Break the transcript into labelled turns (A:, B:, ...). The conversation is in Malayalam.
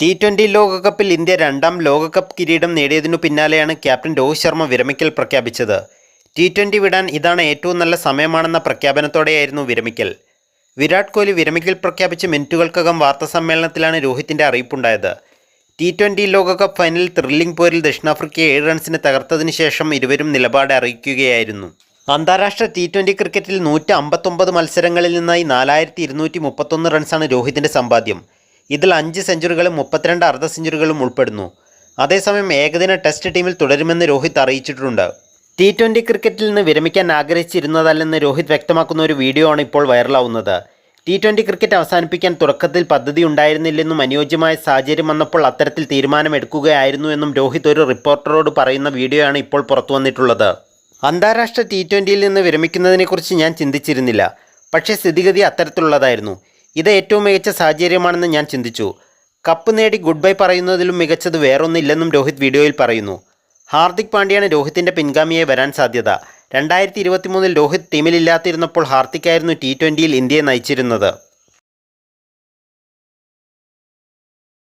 A: ടി ട്വന്റി ലോകകപ്പിൽ ഇന്ത്യ രണ്ടാം ലോകകപ്പ് കിരീടം നേടിയതിനു പിന്നാലെയാണ് ക്യാപ്റ്റൻ രോഹിത് ശർമ്മ വിരമിക്കൽ പ്രഖ്യാപിച്ചത്. ടി ട്വന്റി വിടാൻ ഇതാണ് ഏറ്റവും നല്ല സമയമാണെന്ന പ്രഖ്യാപനത്തോടെയായിരുന്നു വിരമിക്കൽ. വിരാട് കോഹ്ലി വിരമിക്കൽ പ്രഖ്യാപിച്ച മിനിറ്റുകൾക്കകം വാർത്താസമ്മേളനത്തിലാണ് രോഹിത്തിന്റെ അറിയിപ്പുണ്ടായത്. ടി ട്വന്റി ലോകകപ്പ് ഫൈനലിൽ ത്രില്ലിംഗ് പോരിൽ ദക്ഷിണാഫ്രിക്കയെ ഏഴ് റൺസിന് തകർത്തതിനു ശേഷം ഇരുവരും നിലപാട് അറിയിക്കുകയായിരുന്നു. അന്താരാഷ്ട്ര ടി ട്വന്റി ക്രിക്കറ്റിൽ നൂറ്റി അമ്പത്തൊമ്പത് മത്സരങ്ങളിൽ നിന്നായി നാലായിരത്തി ഇരുന്നൂറ്റി മുപ്പത്തൊന്ന് റൺസാണ് രോഹിത്തിന്റെ സമ്പാദ്യം. ഇതിൽ അഞ്ച് സെഞ്ചുറികളും മുപ്പത്തിരണ്ട് അർദ്ധ സെഞ്ചുറികളും ഉൾപ്പെടുന്നു. അതേസമയം ഏകദിന ടെസ്റ്റ് ടീമിൽ തുടരുമെന്ന് രോഹിത് അറിയിച്ചിട്ടുണ്ട്. ടി ട്വന്റി ക്രിക്കറ്റിൽ നിന്ന് വിരമിക്കാൻ ആഗ്രഹിച്ചിരുന്നതല്ലെന്ന് രോഹിത് വ്യക്തമാക്കുന്ന ഒരു വീഡിയോ ആണ് ഇപ്പോൾ വൈറലാവുന്നത്. ടി ട്വന്റി ക്രിക്കറ്റ് അവസാനിപ്പിക്കാൻ തുടക്കത്തിൽ പദ്ധതി ഉണ്ടായിരുന്നില്ലെന്നും അനുയോജ്യമായ സാഹചര്യം വന്നപ്പോൾ അത്തരത്തിൽ തീരുമാനമെടുക്കുകയായിരുന്നു എന്നും രോഹിത് ഒരു റിപ്പോർട്ടറോട് പറയുന്ന വീഡിയോയാണ് ഇപ്പോൾ പുറത്തു വന്നിട്ടുള്ളത്. അന്താരാഷ്ട്ര ടി ട്വന്റിയിൽ നിന്ന് വിരമിക്കുന്നതിനെക്കുറിച്ച് ഞാൻ ചിന്തിച്ചിരുന്നില്ല. പക്ഷേ സ്ഥിതിഗതി അത്തരത്തിലുള്ളതായിരുന്നു. ഇത് ഏറ്റവും മികച്ച സാഹചര്യമാണെന്ന് ഞാൻ ചിന്തിച്ചു. കപ്പ് നേടി ഗുഡ് ബൈ പറയുന്നതിലും മികച്ചത് വേറൊന്നില്ലെന്നും രോഹിത് വീഡിയോയിൽ പറയുന്നു. ഹാർദിക് പാണ്ഡ്യയാണ് രോഹിത്തിന്റെ പിൻഗാമിയായി വരാൻ സാധ്യത. രണ്ടായിരത്തി ഇരുപത്തിമൂന്നിൽ രോഹിത് ടീമിലില്ലാതിരുന്നപ്പോൾ ഹാർദിക്കായിരുന്നു ടി ട്വന്റിയിൽ ഇന്ത്യയെ നയിച്ചിരുന്നത്.